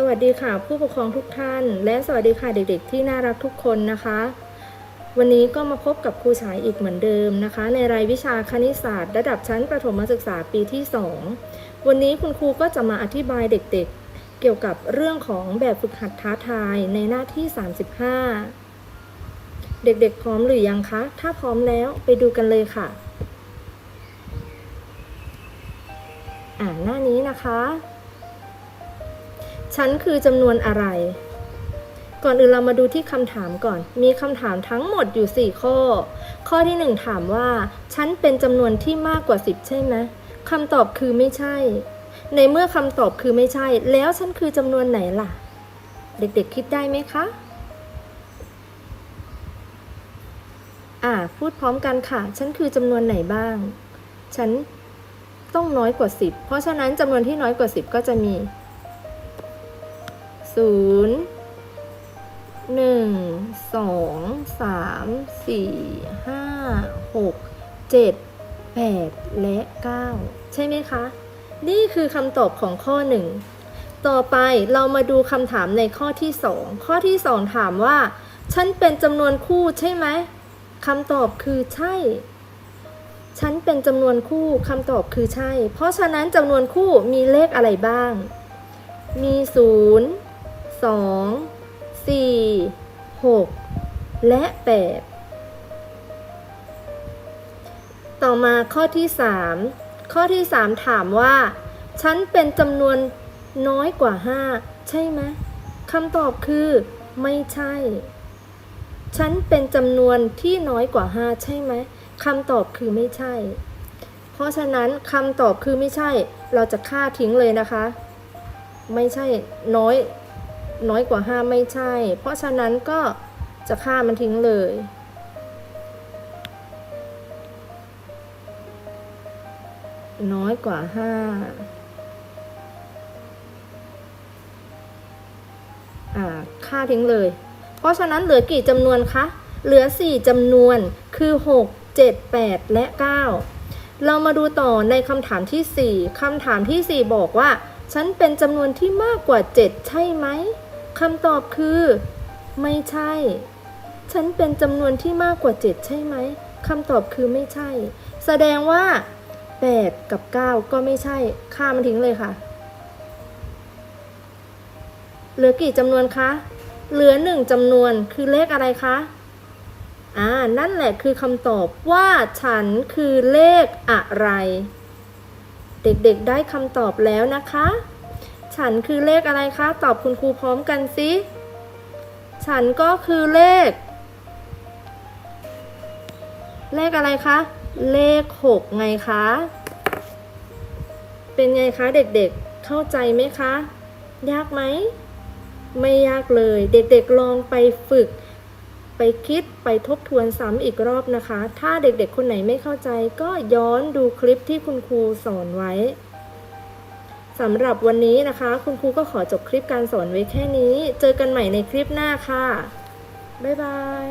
สวัสดีค่ะ ผู้ปกครองทุกท่าน และสวัสดีค่ะเด็กๆ ที่น่ารักทุกคนนะคะ วันนี้ก็มาพบกับครูฉายอีกเหมือนเดิมนะคะ ในรายวิชาคณิตศาสตร์ ระดับชั้นประถมศึกษาปีที่ 2 วันนี้คุณครูก็จะมาอธิบายเด็กๆ เกี่ยวกับเรื่องของแบบฝึกหัดท้าทายในหน้าที่ 35 เด็กๆ พร้อมหรือยังคะ ถ้าพร้อมแล้วไปดูกันเลยค่ะ อ่านหน้านี้นะคะ ฉันคือจำนวนอะไร ก่อนอื่นเรามาดูที่คำถามก่อน มีคำถามทั้งหมดอยู่ 4 ข้อ ข้อที่ 1 ถามว่า ฉันเป็นจำนวนที่มากกว่า 10 ใช่ไหมคำตอบคือไม่ใช่ ในเมื่อคำตอบคือไม่ใช่ แล้วฉันคือจำนวนไหนล่ะ เด็กๆคิดได้ไหมคะอ่าพูดพร้อมกันค่ะ ฉันคือจำนวนไหนบ้าง ฉันต้องน้อยกว่า 10 เพราะฉะนั้นจำนวนที่น้อยกว่า 10 ก็จะมี ศูนย์หนึ่งสองสามสี่ห้าหกเจ็ดแปดและเก้าใช่ไหมคะ นี่คือคำตอบของข้อหนึ่งต่อไปเรามาดูคำถามในข้อที่สองข้อที่สองถามว่า ฉันเป็นจำนวนคู่ใช่ไหมคำตอบคือใช่ ฉันเป็นจำนวนคู่คำตอบคือใช่ เพราะฉะนั้นจำนวนคู่มีเลขอะไรบ้าง มีศูนย์ สองสี่หกและแปดต่อมาข้อที่สามข้อที่สามถามว่า ฉันเป็นจำนวนน้อยกว่าห้าใช่ไหมคำตอบคือ ไม่ใช่ ฉันเป็นจำนวนที่น้อยกว่าห้าใช่ไหมคำตอบคือไม่ใช่ เพราะฉะนั้นคำตอบคือไม่ใช่ เราจะฆ่าทิ้งเลยนะคะ ไม่ใช่น้อย น้อยกว่า 5 ไม่ใช่ เพราะฉะนั้นก็จะฆ่ามันทิ้งเลย น้อยกว่า 5 อ่า ฆ่าทิ้งเลย เพราะฉะนั้นเหลือกี่จำนวนคะ เหลือ 4จำนวนคือ 6 7 8 และ 9 เรามาดูต่อในคำถามที่ 4คำถามที่ 4 บอกว่าฉันเป็นจำนวนที่มากกว่า 7 ใช่ไหม คำตอบคือ ไม่ใช่ ฉันเป็นจำนวนที่มากกว่า 7 ใช่ไหมคำตอบคือไม่ใช่ แสดงว่า 8 กับ 9 ก็ไม่ใช่ค่ามันทิ้งเลยค่ะ เหลือกี่จำนวนคะ เหลือหนึ่งจำนวนคือเลขอะไรคะอ่านั่นแหละคือคำตอบว่าฉันคือเลขอะไร เด็กๆได้คำตอบแล้วนะคะ ฉันคือเลขอะไรคะ ตอบคุณครูพร้อมกันสิฉันก็คือเลข เลขอะไรคะ เลขหกไงคะ เป็นไงคะเด็กๆ เข้าใจไหมคะ ยากไหม ไม่ยากเลย เด็กๆลองไปฝึก ไปคิด ไปทบทวนซ้ำอีกรอบนะคะ ถ้าเด็กๆคนไหนไม่เข้าใจก็ย้อนดูคลิปที่คุณครูสอนไว้ สำหรับวันนี้นะคะ คุณครูก็ขอจบคลิปการสอนไว้แค่นี้ เจอกันใหม่ในคลิปหน้าค่ะ บ๊ายบาย